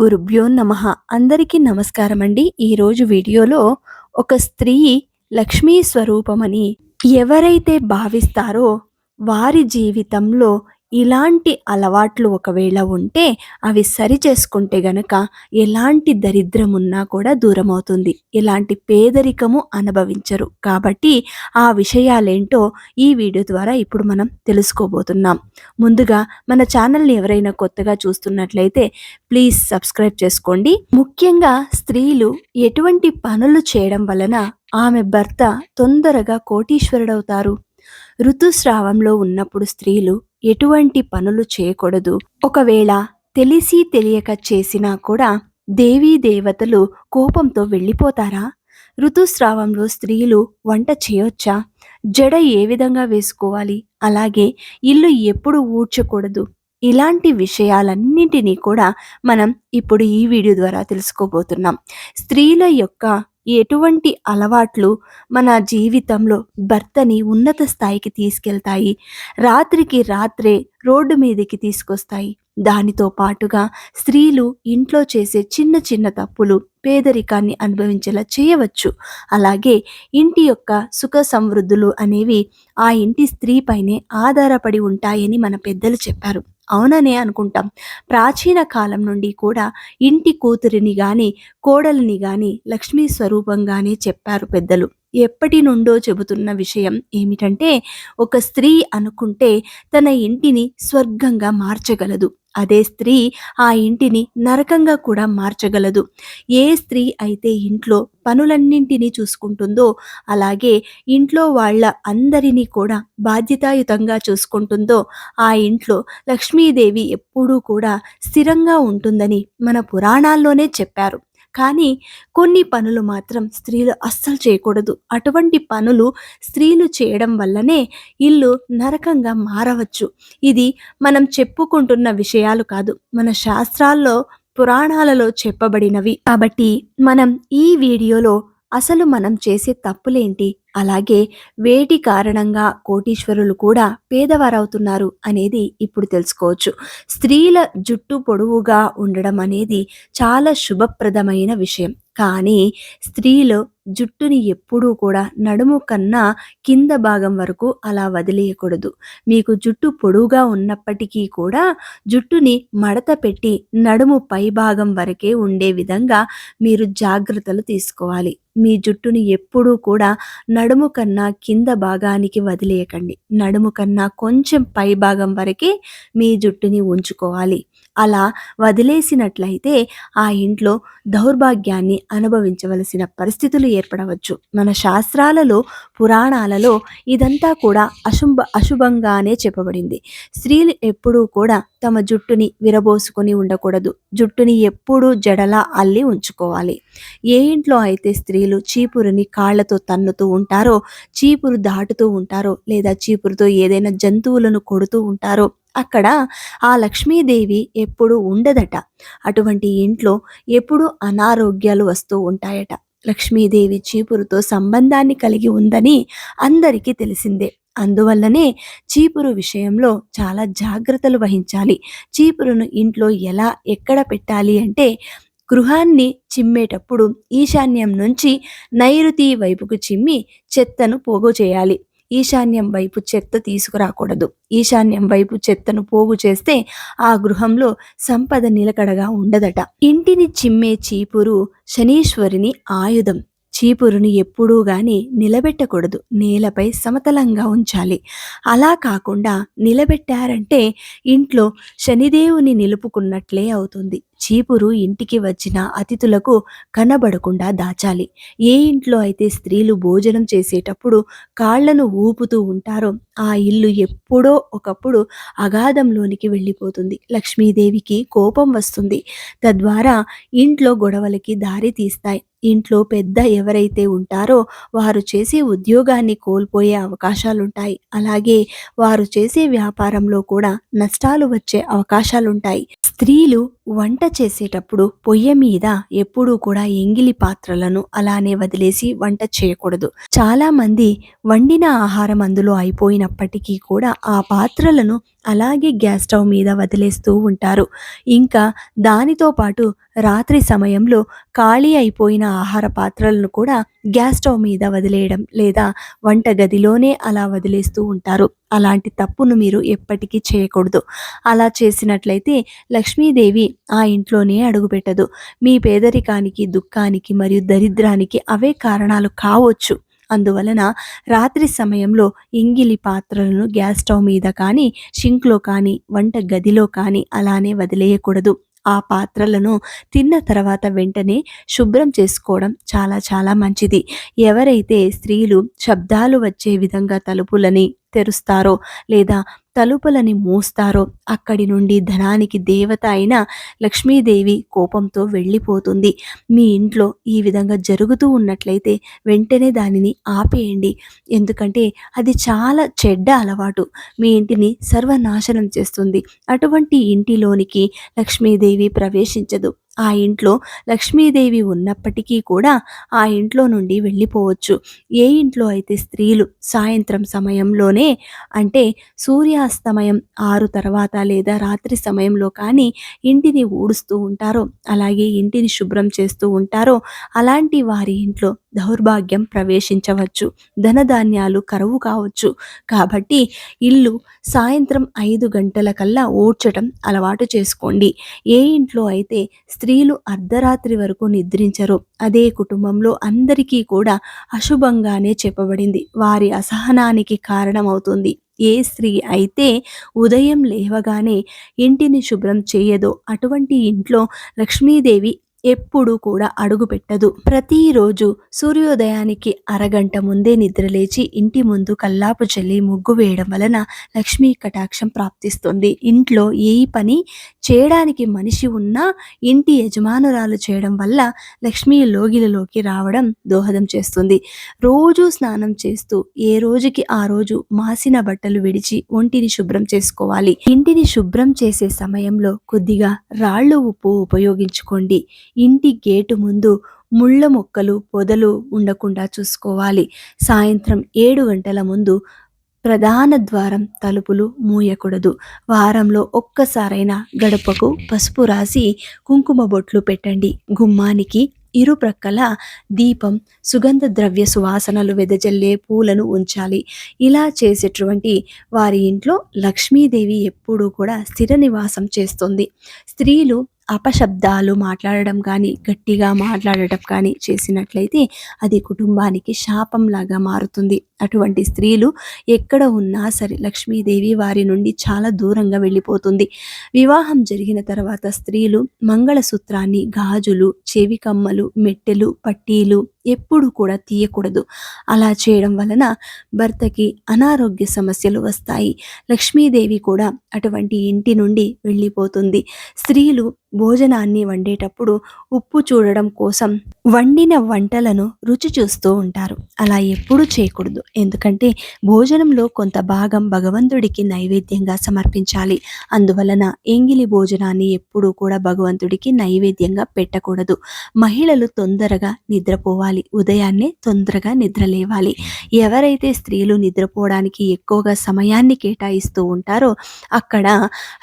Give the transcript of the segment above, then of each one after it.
గురుభ్యో నమ. అందరికీ నమస్కారం అండి ఈరోజు వీడియోలో ఒక స్త్రీ లక్ష్మీ స్వరూపమని ఎవరైతే భావిస్తారో వారి జీవితంలో ఇలాంటి అలవాట్లు ఒకవేళ ఉంటే అవి సరి చేసుకుంటే గనక ఎలాంటి దరిద్రం ఉన్నా కూడా దూరం అవుతుంది ఎలాంటి పేదరికము అనుభవించరు. కాబట్టి ఆ విషయాలేంటో ఈ వీడియో ద్వారా ఇప్పుడు మనం తెలుసుకోబోతున్నాం. ముందుగా మన ఛానల్ని ఎవరైనా కొత్తగా చూస్తున్నట్లయితే ప్లీజ్ సబ్స్క్రైబ్ చేసుకోండి. ముఖ్యంగా స్త్రీలు ఎటువంటి పనులు చేయడం వలన ఆమె భర్త తొందరగా కోటీశ్వరుడవుతారు? ఋతుస్రావంలో ఉన్నప్పుడు స్త్రీలు ఎటువంటి పనులు చేయకూడదు. ఒకవేళ తెలిసి తెలియక చేసినా కూడా దేవీ దేవతలు కోపంతో వెళ్ళిపోతారా? ఋతుస్రావంలో స్త్రీలు వంట చేయొచ్చా? జడ ఏ విధంగా వేసుకోవాలి? అలాగే ఇల్లు ఎప్పుడు ఊడ్చకూడదు? ఇలాంటి విషయాలన్నింటినీ కూడా మనం ఇప్పుడు ఈ వీడియో ద్వారా తెలుసుకోబోతున్నాం. స్త్రీల యొక్క ఎటువంటి అలవాట్లు మన జీవితంలో భర్తని ఉన్నత స్థాయికి తీసుకెళ్తాయి? రాత్రికి రాత్రే రోడ్డు మీదకి తీసుకొస్తాయి. దానితో పాటుగా స్త్రీలు ఇంట్లో చేసే చిన్న చిన్న తప్పులు పేదరికాన్ని అనుభవించేలా చేయవచ్చు. అలాగే ఇంటి యొక్క సుఖ సమృద్ధులు అనేవి ఆ ఇంటి స్త్రీపైనే ఆధారపడి ఉంటాయని మన పెద్దలు చెప్పారు. అవుననే అనుకుంటాం. ప్రాచీన కాలం నుండి కూడా ఇంటి కూతురిని గాని కోడలిని గాని లక్ష్మీ స్వరూపంగానే చెప్పారు పెద్దలు. ఎప్పటి నుండో చెబుతున్న విషయం ఏమిటంటే ఒక స్త్రీ అనుకుంటే తన ఇంటిని స్వర్గంగా మార్చగలదు. అదే స్త్రీ ఆ ఇంటిని నరకంగా కూడా మార్చగలదు. ఏ స్త్రీ అయితే ఇంట్లో పనులన్నింటినీ చూసుకుంటుందో అలాగే ఇంట్లో వాళ్ళ అందరినీ కూడా బాధ్యతాయుతంగా చూసుకుంటుందో ఆ ఇంట్లో లక్ష్మీదేవి ఎప్పుడూ కూడా స్థిరంగా ఉంటుందని మన పురాణాల్లోనే చెప్పారు. కానీ కొన్ని పనులు మాత్రం స్త్రీలు అస్సలు చేయకూడదు. అటువంటి పనులు స్త్రీలు చేయడం వల్లనే ఇల్లు నరకంగా మారవచ్చు. ఇది మనం చెప్పుకుంటున్న విషయాలు కాదు. మన శాస్త్రాల్లో పురాణాలలో చెప్పబడినవి. కాబట్టి మనం ఈ వీడియోలో అసలు మనం చేసే తప్పులేంటి? అలాగే వేటి కారణంగా కోటీశ్వరులు కూడా పేదవారవుతున్నారు అనేది ఇప్పుడు తెలుసుకోవచ్చు. స్త్రీల జుట్టు పొడవుగా ఉండడం అనేది చాలా శుభప్రదమైన విషయం. కానీ స్త్రీలు జుట్టుని ఎప్పుడూ కూడా నడుము కన్నా కింద భాగం వరకు అలా వదిలేయకూడదు. మీకు జుట్టు పొడువుగా ఉన్నప్పటికీ కూడా జుట్టుని మడత పెట్టి నడుము పై భాగం వరకే ఉండే విధంగా మీరు జాగ్రత్తలు తీసుకోవాలి. మీ జుట్టుని ఎప్పుడూ కూడా నడుము కన్నా కింద భాగానికి వదిలేయకండి. నడుము కన్నా కొంచెం పై భాగం వరకే మీ జుట్టుని ఉంచుకోవాలి. అలా వదిలేసినట్లయితే ఆ ఇంట్లో దౌర్భాగ్యాన్ని అనుభవించవలసిన పరిస్థితులు ఏర్పడవచ్చు. మన శాస్త్రాలలో పురాణాలలో ఇదంతా కూడా అశుభ అశుభంగానే చెప్పబడింది. స్త్రీలు ఎప్పుడూ కూడా తమ జుట్టుని విరబోసుకొని ఉండకూడదు. జుట్టుని ఎప్పుడూ జడలా అల్లి ఉంచుకోవాలి. ఏ ఇంట్లో అయితే స్త్రీలు చీపురుని కాళ్ళతో తన్నుతూ ఉంటారో చీపురు దాటుతూ ఉంటారో లేదా చీపురుతో ఏదైనా జంతువులను కొడుతూ ఉంటారో అక్కడ ఆ లక్ష్మీదేవి ఎప్పుడు ఉండదట. అటువంటి ఇంట్లో ఎప్పుడు అనారోగ్యాలు వస్తూ ఉంటాయట. లక్ష్మీదేవి చీపురుతో సంబంధాన్ని కలిగి ఉందని అందరికీ తెలిసిందే. అందువల్లనే చీపురు విషయంలో చాలా జాగ్రత్తలు వహించాలి. చీపురును ఇంట్లో ఎలా ఎక్కడ పెట్టాలి అంటే గృహాన్ని చిమ్మేటప్పుడు ఈశాన్యం నుంచి నైరుతి వైపుకు చిమ్మి చెత్తను పోగు చేయాలి. ఈశాన్యం వైపు చెత్త తీసుకురాకూడదు. ఈశాన్యం వైపు చెత్తను పోగు చేస్తే ఆ గృహంలో సంపద నిలకడగా ఉండదట. ఇంటిని చిమ్మే చీపురు శనీశ్వరిని ఆయుధం. చీపురుని ఎప్పుడూ గాని నిలబెట్టకూడదు. నేలపై సమతలంగా ఉంచాలి. అలా కాకుండా నిలబెట్టారంటే ఇంట్లో శనిదేవుని నిలుపుకున్నట్లే అవుతుంది. చీపురు ఇంటికి వచ్చిన అతిథులకు కనబడకుండా దాచాలి. ఏ ఇంట్లో అయితే స్త్రీలు భోజనం చేసేటప్పుడు కాళ్ళను ఊపుతూ ఉంటారో ఆ ఇల్లు ఎప్పుడో ఒకప్పుడు అగాధంలోనికి వెళ్ళిపోతుంది. లక్ష్మీదేవికి కోపం వస్తుంది. తద్వారా ఇంట్లో గొడవలకి దారి తీస్తాయి. ఇంట్లో పెద్ద ఎవరైతే ఉంటారో వారు చేసే ఉద్యోగాన్ని కోల్పోయే అవకాశాలుంటాయి. అలాగే వారు చేసే వ్యాపారంలో కూడా నష్టాలు వచ్చే అవకాశాలుంటాయి. స్త్రీలు వంట చేసేటప్పుడు పొయ్యి మీద ఎప్పుడూ కూడా ఎంగిలి పాత్రలను అలానే వదిలేసి వంట చేయకూడదు. చాలా మంది వండిన ఆహారం అందులో అయిపోయినప్పటికీ కూడా ఆ పాత్రలను అలాగే గ్యాస్ స్టవ్ మీద వదిలేస్తూ ఉంటారు. ఇంకా దానితో పాటు రాత్రి సమయంలో ఖాళీ అయిపోయిన ఆహార పాత్రలను కూడా గ్యాస్ స్టవ్ మీద వదిలేయడం లేదా వంట గదిలోనే అలా వదిలేస్తూ ఉంటారు. అలాంటి తప్పును మీరు ఎప్పటికీ చేయకూడదు. అలా చేసినట్లయితే లక్ష్మీదేవి ఆ ఇంట్లోనే అడుగుపెట్టదు. మీ పేదరికానికి దుఃఖానికి మరియు దరిద్రానికి అవే కారణాలు కావచ్చు. అందువలన రాత్రి సమయంలో ఎంగిలి పాత్రలను గ్యాస్ స్టవ్ మీద కానీ షింక్లో కానీ వంట గదిలో కానీ అలానే వదిలేయకూడదు. ఆ పాత్రలను తిన్న తర్వాత వెంటనే శుభ్రం చేసుకోవడం చాలా చాలా మంచిది. ఎవరైతే స్త్రీలు శబ్దాలు వచ్చే విధంగా తలుపులని తెరుస్తారో లేదా తలుపులని మూస్తారో అక్కడి నుండి ధనానికి దేవత అయిన లక్ష్మీదేవి కోపంతో వెళ్ళిపోతుంది. మీ ఇంట్లో ఈ విధంగా జరుగుతూ ఉన్నట్లయితే వెంటనే దానిని ఆపేయండి. ఎందుకంటే అది చాలా చెడ్డ అలవాటు. మీ ఇంటిని సర్వనాశనం చేస్తుంది. అటువంటి ఇంటిలోనికి లక్ష్మీదేవి ప్రవేశించదు. ఆ ఇంట్లో లక్ష్మీదేవి ఉన్నప్పటికీ కూడా ఆ ఇంట్లో నుండి వెళ్ళిపోవచ్చు. ఏ ఇంట్లో అయితే స్త్రీలు సాయంత్రం సమయంలోనే అంటే సూర్యాస్తమయం ఆరు తర్వాత లేదా రాత్రి సమయంలో కానీ ఇంటిని ఊడుస్తూ ఉంటారో అలాగే ఇంటిని శుభ్రం చేస్తూ ఉంటారో అలాంటి వారి ఇంట్లో దౌర్భాగ్యం ప్రవేశించవచ్చు. ధనధాన్యాలు కరువు కావచ్చు. కాబట్టి ఇల్లు సాయంత్రం ఐదు గంటల కల్లా ఊడ్చటం అలవాటు చేసుకోండి. ఏ ఇంట్లో అయితే స్త్రీ స్త్రీలు అర్ధరాత్రి వరకు నిద్రించరు. అదే కుటుంబంలో అందరికీ కూడా అశుభంగానే చెప్పబడింది. వారి అసహనానికి కారణమవుతుంది. ఏ స్త్రీ అయితే ఉదయం లేవగానే ఇంటిని శుభ్రం చేయదో అటువంటి ఇంట్లో లక్ష్మీదేవి ఎప్పుడూ కూడా అడుగు పెట్టదు. ప్రతిరోజు సూర్యోదయానికి అరగంట ముందే నిద్రలేచి ఇంటి ముందు కల్లాపు చల్లి ముగ్గు వేయడం వలన లక్ష్మీ కటాక్షం ప్రాప్తిస్తుంది. ఇంట్లో ఏ పని చేయడానికి మనిషి ఉన్నా ఇంటి యజమానురాలు చేయడం వల్ల లక్ష్మీ లోగిలలోకి రావడం దోహదం చేస్తుంది. రోజు స్నానం చేస్తూ ఏ రోజుకి ఆ రోజు మాసిన బట్టలు విడిచి ఒంటిని శుభ్రం చేసుకోవాలి. ఇంటిని శుభ్రం చేసే సమయంలో కొద్దిగా రాళ్ళు ఉప్పు ఉపయోగించుకోండి. ఇంటి గేటు ముందు ముళ్ళ మొక్కలు పొదలు ఉండకుండా చూసుకోవాలి. సాయంత్రం ఏడు గంటల ముందు ప్రధాన ద్వారం తలుపులు మూయకూడదు. వారంలో ఒక్కసారైనా గడపకు పసుపు రాసి కుంకుమ బొట్లు పెట్టండి. గుమ్మానికి ఇరుప్రక్కల దీపం సుగంధ ద్రవ్య సువాసనలు వెదజల్లే పూలను ఉంచాలి. ఇలా చేసేటువంటి వారి ఇంట్లో లక్ష్మీదేవి ఎప్పుడూ కూడా స్థిర నివాసం చేస్తుంది. స్త్రీలు అపశబ్దాలు మాట్లాడడం కానీ గట్టిగా మాట్లాడటం కానీ చేసినట్లయితే అది కుటుంబానికి శాపంలాగా మారుతుంది. అటువంటి స్త్రీలు ఎక్కడ ఉన్నా సరే లక్ష్మీదేవి వారి నుండి చాలా దూరంగా వెళ్ళిపోతుంది. వివాహం జరిగిన తర్వాత స్త్రీలు మంగళసూత్రాన్ని గాజులు చెవి కమ్మలు మెట్టెలు పట్టీలు ఎప్పుడు కూడా తీయకూడదు. అలా చేయడం వలన భర్తకి అనారోగ్య సమస్యలు వస్తాయి. లక్ష్మీదేవి కూడా అటువంటి ఇంటి నుండి వెళ్ళిపోతుంది. స్త్రీలు భోజనాన్ని వండేటప్పుడు ఉప్పు చూడడం కోసం వండిన వంటలను రుచి చూస్తూ ఉంటారు. అలా ఎప్పుడూ చేయకూడదు. ఎందుకంటే భోజనంలో కొంత భాగం భగవంతుడికి నైవేద్యంగా సమర్పించాలి. అందువలన ఎంగిలి భోజనాన్ని ఎప్పుడూ కూడా భగవంతుడికి నైవేద్యంగా పెట్టకూడదు. మహిళలు తొందరగా నిద్రపోవాలి. ఉదయాన్నే తొందరగా నిద్రలేవాలి. ఎవరైతే స్త్రీలు నిద్రపోవడానికి ఎక్కువగా సమయాన్ని కేటాయిస్తూ ఉంటారో అక్కడ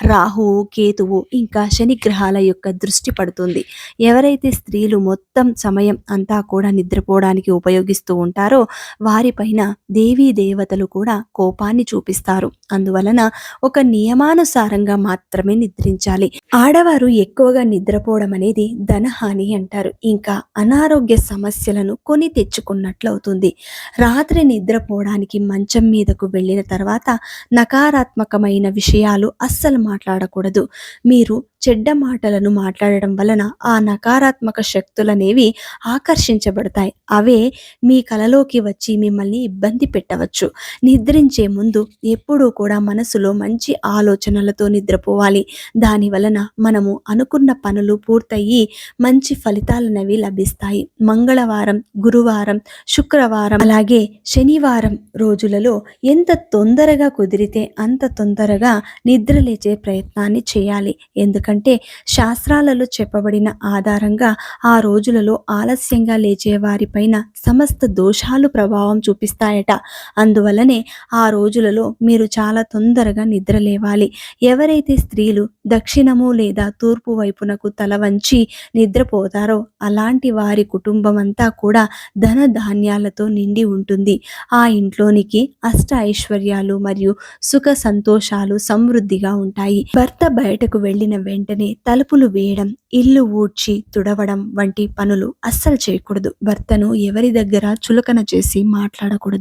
రాహువు కేతువు ఇంకా శనిగ్రహాల యొక్క దృష్టి పడుతుంది. ఎవరైతే స్త్రీలు మొత్తం సమయం అంతా కూడా నిద్రపోవడానికి ఉపయోగిస్తూ ఉంటారో వారిపైన దేవీ దేవతలు కూడా కోపాన్ని చూపిస్తారు. అందువలన ఒక నియమానుసారంగా మాత్రమే నిద్రించాలి. ఆడవారు ఎక్కువగా నిద్రపోవడం అనేది ధనహాని అంటారు. ఇంకా అనారోగ్య సమస్యలను కొని తెచ్చుకున్నట్లు అవుతుంది రాత్రి నిద్రపోవడానికి మంచం మీదకు వెళ్ళిన తర్వాత నకారాత్మకమైన విషయాలు అస్సలు మాట్లాడకూడదు. మీరు చెడ్డ మాటలను మాట్లాడడం వలన ఆ నకారాత్మక శక్తులనేవి ఆకర్షించబడతాయి. అవే మీ కలలోకి వచ్చి మిమ్మల్ని ఇబ్బంది ఇబ్బంది పెట్టవచ్చు. నిద్రించే ముందు ఎప్పుడూ కూడా మనసులో మంచి ఆలోచనలతో నిద్రపోవాలి. దాని వలన మనము అనుకున్న పనులు పూర్తయి మంచి ఫలితాలనేవి లభిస్తాయి. మంగళవారం గురువారం శుక్రవారం అలాగే శనివారం రోజులలో ఎంత తొందరగా కుదిరితే అంత తొందరగా నిద్ర లేచే ప్రయత్నాన్ని చేయాలి. ఎందుకంటే శాస్త్రాలలో చెప్పబడిన ఆధారంగా ఆ రోజులలో ఆలస్యంగా లేచే వారిపైన సమస్త దోషాలు ప్రభావం చూపిస్తాయి ఉంటాయట అందువలనే ఆ రోజులలో మీరు చాలా తొందరగా నిద్ర లేవాలి ఎవరైతే స్త్రీలు దక్షిణము లేదా తూర్పు వైపునకు తల వంచి నిద్రపోతారో అలాంటి వారి కుటుంబం అంతా కూడా ధన ధాన్యాలతో నిండి ఉంటుంది. ఆ ఇంట్లోనికి అష్ట ఐశ్వర్యాలు మరియు సుఖ సంతోషాలు సమృద్ధిగా ఉంటాయి. భర్త బయటకు వెళ్ళిన వెంటనే తలుపులు వేయడం ఇల్లు ఊడ్చి తుడవడం వంటి పనులు అస్సలు చేయకూడదు. భర్తను ఎవరి దగ్గర చులకన చేసి మాట్లాడకూడదు.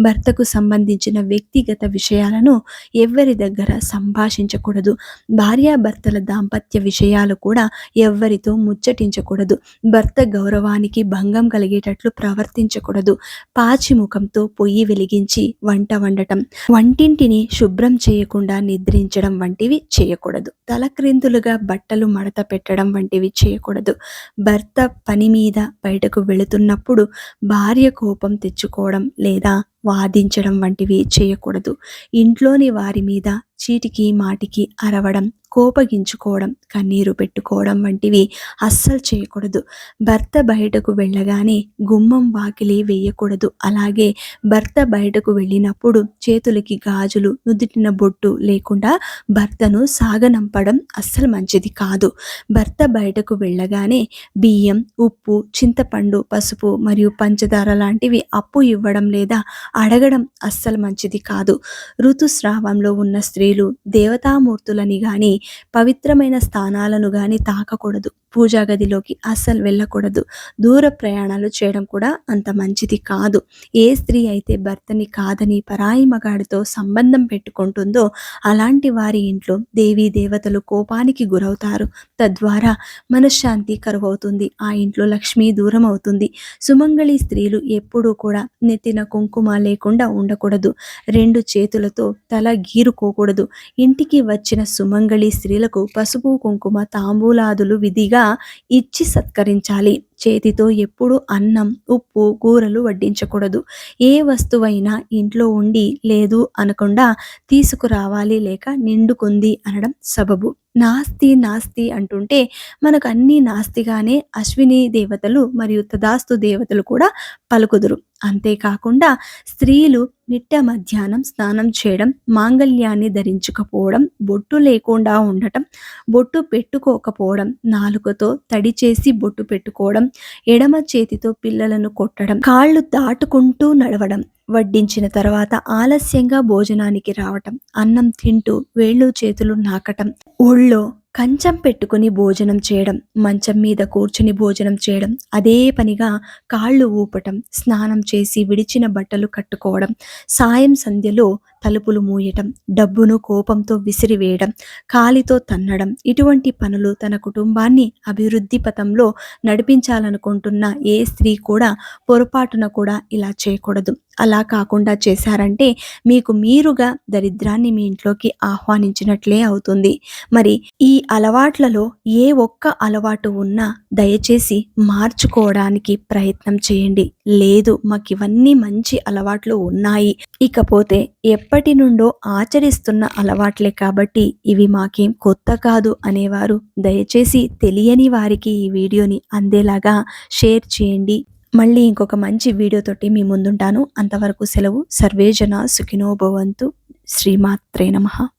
భర్తకు సంబంధించిన వ్యక్తిగత విషయాలను ఎవరి దగ్గర సంభాషించకూడదు. భార్యాభర్తల దాంపత్య విషయాలు కూడా ఎవ్వరితో ముచ్చటించకూడదు. భర్త గౌరవానికి భంగం కలిగేటట్లు ప్రవర్తించకూడదు. పాచి ముఖంతో పొయ్యి వెలిగించి వంట వండటం వంటింటిని శుభ్రం చేయకుండా నిద్రించడం వంటివి చేయకూడదు. తలక్రిందులుగా బట్టలు మడత పెట్టడం వంటివి చేయకూడదు. భర్త పని మీద బయటకు వెళుతున్నప్పుడు భార్య కోపం తెచ్చుకోవడం లేదా వాదించడం వంటివి చేయకూడదు. ఇంట్లోని వారి మీద చీటికి మాటికి అరవడం కోపగించుకోవడం కన్నీరు పెట్టుకోవడం వంటివి అస్సలు చేయకూడదు. భర్త బయటకు వెళ్ళగానే గుమ్మం వాకిలి వేయకూడదు. అలాగే భర్త బయటకు వెళ్ళినప్పుడు చేతులకి గాజులు నుదుటిన బొట్టు లేకుండా భర్తను సాగనంపడం అస్సలు మంచిది కాదు. భర్త బయటకు వెళ్ళగానే బియ్యం ఉప్పు చింతపండు పసుపు మరియు పంచదార లాంటివి అప్పు ఇవ్వడం లేదా అడగడం అస్సలు మంచిది కాదు. ఋతుస్రావంలో ఉన్న స్త్రీలు దేవతామూర్తులని కానీ పవిత్రమైన స్థానాలను కానీ తాకకూడదు. పూజా గదిలోకి అస్సలు వెళ్ళకూడదు. దూర ప్రయాణాలు చేయడం కూడా అంత మంచిది కాదు. ఏ స్త్రీ అయితే భర్తని కాదని పరాయి మగాడితో సంబంధం పెట్టుకుంటుందో అలాంటి వారి ఇంట్లో దేవీ దేవతలు కోపానికి గురవుతారు. తద్వారా మనశ్శాంతి కరువవుతుంది. ఆ ఇంట్లో లక్ష్మి దూరం అవుతుంది. సుమంగళి స్త్రీలు ఎప్పుడూ కూడా నెత్తిన కుంకుమ లేకుండా ఉండకూడదు. రెండు చేతులతో తల గీరుకోకూడదు. ఇంటికి వచ్చిన సుమంగళి స్త్రీలకు పసుపు కుంకుమ తాంబూలాదులు విధిగా ఇచ్చి సత్కరించాలి. చేతితో ఎప్పుడు అన్నం ఉప్పు కూరలు వడ్డించకూడదు. ఏ వస్తువైనా ఇంట్లో ఉండి లేదు అనకుండా తీసుకురావాలి లేక నిండుకుంది అనడం సబబు. నాస్తి నాస్తి అంటుంటే మనకు అన్ని నాస్తిగానే అశ్విని దేవతలు మరియు తదాస్తు దేవతలు కూడా పలుకుదురు. అంతేకాకుండా స్త్రీలు నిట్ట మధ్యాహ్నం స్నానం చేయడం మాంగళ్యాన్ని ధరించకపోవడం బొట్టు లేకుండా ఉండటం బొట్టు పెట్టుకోకపోవడం నాలుకతో తడి చేసి బొట్టు పెట్టుకోవడం ఎడమ చేతితో పిల్లలను కొట్టడం కాళ్ళు దాటుకుంటూ నడవడం వడ్డించిన తర్వాత ఆలస్యంగా భోజనానికి రావటం అన్నం తింటూ వేళ్ళు చేతులు నాకటం ఊళ్ళో కంచం పెట్టుకుని భోజనం చేయడం మంచం మీద కూర్చుని భోజనం చేయడం అదే పనిగా కాళ్ళు ఊపటం స్నానం చేసి విడిచిన బట్టలు కట్టుకోవడం సాయం సంధ్యలో తలుపులు మూయటం డబ్బును కోపంతో విసిరివేయడం కాలితో తన్నడం ఇటువంటి పనులు తన కుటుంబాన్ని అభివృద్ధి పథంలో నడిపించాలనుకుంటున్న ఏ స్త్రీ కూడా పొరపాటున కూడా ఇలా చేయకూడదు. అలా కాకుండా చేశారంటే మీకు మీరుగా దరిద్రాన్ని మీ ఇంట్లోకి ఆహ్వానించినట్లే అవుతుంది. మరి ఈ అలవాట్లలో ఏ ఒక్క అలవాటు ఉన్నా దయచేసి మార్చుకోవడానికి ప్రయత్నం చేయండి. లేదు మాకు ఇవన్నీ మంచి అలవాట్లు ఉన్నాయి. ఇకపోతే ఎప్పటి నుండో ఆచరిస్తున్న అలవాట్లే కాబట్టి ఇవి మాకేం కొత్త కాదు అనేవారు. దయచేసి తెలియని వారికి ఈ వీడియోని అందేలాగా షేర్ చేయండి. మళ్ళీ ఇంకొక మంచి వీడియోతోటి మీ ముందుంటాను. అంతవరకు సెలవు. సర్వేజన సుఖినోభవంతు శ్రీమాత్రే నమ.